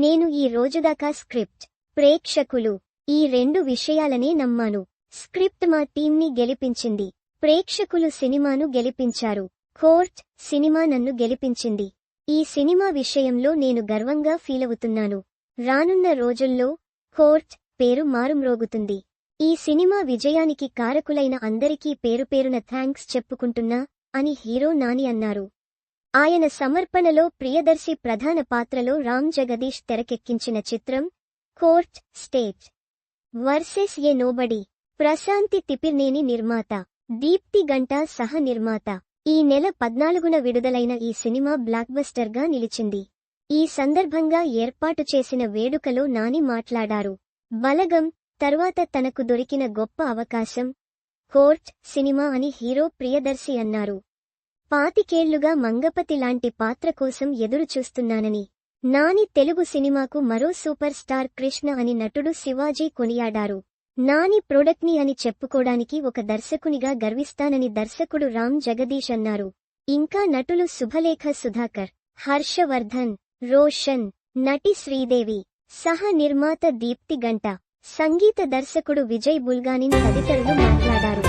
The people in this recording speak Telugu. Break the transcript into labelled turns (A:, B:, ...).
A: నేను ఈ రోజుదాకా స్క్రిప్ట్ ప్రేక్షకులు ఈ రెండు విషయాలనే నమ్మాను. స్క్రిప్ట్ మా టీంని గెలిపించింది. ప్రేక్షకులు సినిమాను గెలిపించారు. కోర్ట్ సినిమా నన్ను గెలిపించింది. ఈ సినిమా విషయంలో నేను గర్వంగా ఫీలవుతున్నాను రానున్న రోజుల్లో కోర్ట్ పేరు మారుమ్రోగుతుంది. ఈ సినిమా విజయానికి కారకులైన అందరికీ పేరు పేరున థ్యాంక్స్ చెప్పుకుంటున్నా అని హీరో నాని అన్నారు. ఆయన సమర్పణలో ప్రియదర్శి ప్రధాన పాత్రలో రామ్ జగదీష్ తెరకెక్కించిన చిత్రం court state versus a nobody Prashanti Tipirneni నిర్మాత దీప్తి గంటా సహ నిర్మాత. ఈ నెల పద్నాలుగున విడుదలైన ఈ సినిమా బ్లాక్బస్టర్గా నిలిచింది. ఈ సందర్భంగా ఏర్పాటు చేసిన వేడుకలో నాని మాట్లాడారు. బలగం తర్వాత తనకు దొరికిన గొప్ప అవకాశం కోర్ట్ సినిమా అని హీరో ప్రియదర్శి అన్నారు. పాతికేళ్ళుగా మంగపతి లాంటి పాత్ర కోసం ఎదురు చూస్తున్నానని నాని తెలుగు సినిమాకు మరో సూపర్ స్టార్ కృష్ణ అని నటుడు శివాజీ కొనియాడారు. నాని ప్రొడక్ట్ని అని చెప్పుకోడానికి ఒక దర్శకునిగా గర్విస్తానని దర్శకుడు రామ్ జగదీష్ అన్నారు. ఇంకా నటులు శుభలేఖ సుధాకర్ హర్షవర్ధన్ రోషన్ నటి శ్రీదేవి సహ నిర్మాత దీప్తి గంట సంగీత దర్శకుడు విజయ్ బుల్గానిన్ తదితరులు మాట్లాడారు.